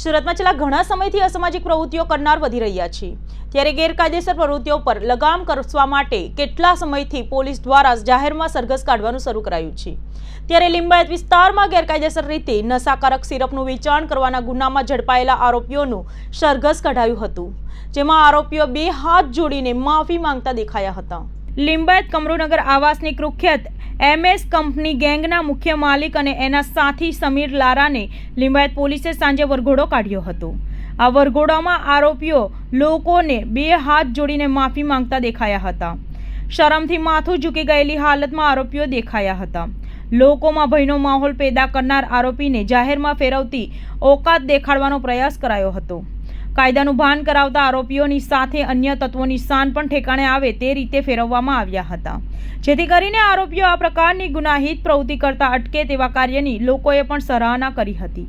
સુરતમાં છેલ્લા ઘણા સમયથી અસામાજિક પ્રવૃત્તિઓ કરનાર વધી રહ્યા છે. ત્યારે ગેરકાયદેસર પ્રવૃત્તિઓ પર લગામ કસવા માટે કેટલા સમયથી પોલીસ દ્વારા જાહેરમાં સરઘસ કાઢવાનું શરૂ કરાયું છે. ત્યારે લિંબાયત વિસ્તારમાં ગેરકાયદેસર રીતે નશાકારક સિરપનું વેચાણ કરવાના ગુનામાં ઝડપાયેલા આરોપીઓનું સરઘસ કઢાયું હતું, જેમાં આરોપીઓ બે હાથ જોડીને માફી માંગતા દેખાયા હતા. લિંબાયત કમરુનગર આવાસની કુખ્યાત એમએસ કંપની ગેંગના મુખ્ય માલિક અને એના સાથી સમીર લારાને લિંબાયત પોલીસે સાંજે વરઘોડો કાઢ્યો હતો. આ વરઘોડામાં આરોપીઓ લોકોને બે હાથ જોડીને માફી માંગતા દેખાયા હતા. શરમથી માથું ઝૂકી ગયેલી હાલતમાં આરોપીઓ દેખાયા હતા. લોકોમાં ભયનો માહોલ પેદા કરનાર આરોપીને જાહેરમાં ફેરવતી ઓકાત દેખાડવાનો પ્રયાસ કરાયો હતો. કાયદાનું ભાન કરાવતા આરોપીઓની સાથે અન્ય તત્વોની શાન પણ ઠેકાણે આવે તે રીતે ફેરવવામાં આવ્યા હતા. જેથી કરીને આરોપીઓ આ પ્રકારની ગુનાહિત પ્રવૃત્તિ કરતા અટકે તેવા કાર્યની લોકોએ પણ સરાહના કરી હતી.